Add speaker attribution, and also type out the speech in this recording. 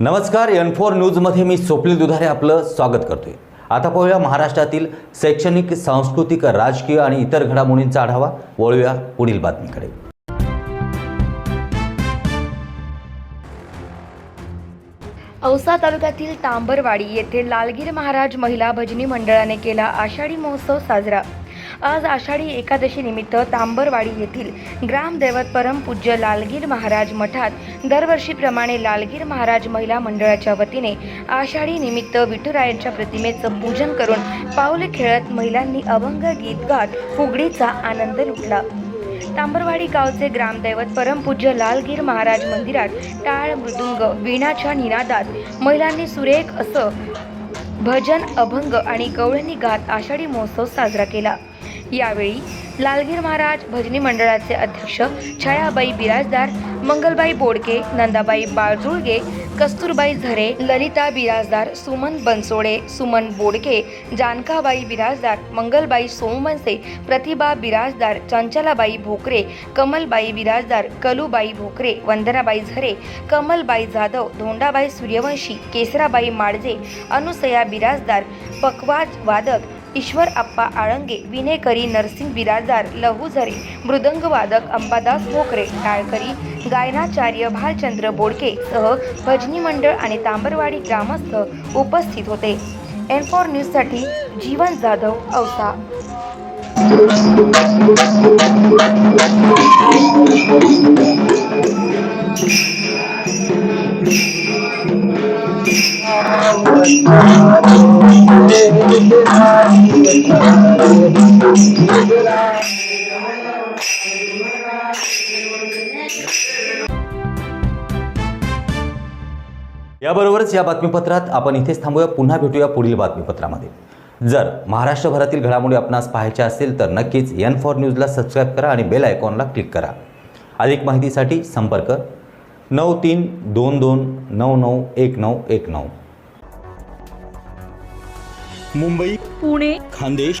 Speaker 1: नमस्कार N four न्यूजमध्ये मी स्वप्नील दुधारे आपलं स्वागत करतोय. आता पाहूया महाराष्ट्रातील शैक्षणिक सांस्कृतिक राजकीय आणि इतर घडामोडींचा आढावा. वळूया पुढील बातमीकडे.
Speaker 2: औसा तालुक्यातील तांबरवाडी येथे लालगीर महाराज महिला भजनी मंडळाने केला आषाढी महोत्सव साजरा. आज आषाढी एकादशीनिमित्त तांबरवाडी येथील ग्रामदैवत परमपूज्य लालगीर महाराज मठात दरवर्षीप्रमाणे लालगीर महाराज महिला मंडळाच्या वतीने आषाढी निमित्त विठुरायांच्या प्रतिमेचं पूजन करून पाऊले खेळत महिलांनी अभंग गीत गात फुगडीचा आनंद लुटला. तांबरवाडी गावचे ग्रामदैवत परमपूज्य लालगीर महाराज मंदिरात टाळ मृदुंग वीणाच्या निनादात महिलांनी सुरेख असं भजन अभंग आणि गवळणी गात आषाढी महोत्सव साजरा केला. यावेळी लालगीर महाराज भजनी मंडळाचे अध्यक्ष छायाबाई बिराजदार मंगलबाई बोडके नंदाबाई बाळजुळगे कस्तुरबाई झरे ललिता बिराजदार सुमन बनसोडे सुमन बोडके जानकाबाई बिराजदार मंगलबाई सोमवंसे प्रतिभा बिराजदार चंचलाबाई भोकरे कमलबाई बिराजदार कलुबाई भोकरे वंदनाबाई झरे कमलबाई जाधव धोंडाबाई सूर्यवंशी केसराबाई माडजे अनुसया बिराजदार पकवाज वादक ईश्वर आप्पा आळंगे विनेकरी नरसिंग बिराजदार लहूझरे मृदंगवादक अंबादास मोकरे टाळकरी गायनाचार्य भालचंद्र बोडके सह भजनी मंडळ आणि तांबरवाडी ग्रामस्थ उपस्थित होते. एन फोर न्यूजसाठी जीवन जाधव औसा.
Speaker 1: याबरोबरच या बातमीपत्रात आपण इथेच थांबूया. पुन्हा भेटूया पुढील बातमीपत्रामध्ये. जर महाराष्ट्रभरातील घडामोडी आपणास पाहायच्या असतील तर नक्कीच एन फॉर न्यूजला सबस्क्राईब करा आणि बेल आयकॉनला क्लिक करा. अधिक माहितीसाठी संपर्क नऊ तीन दोन दोन नऊ नऊ एक नऊ एक नऊ.
Speaker 3: मुंबई
Speaker 4: पुणे
Speaker 3: खानदेश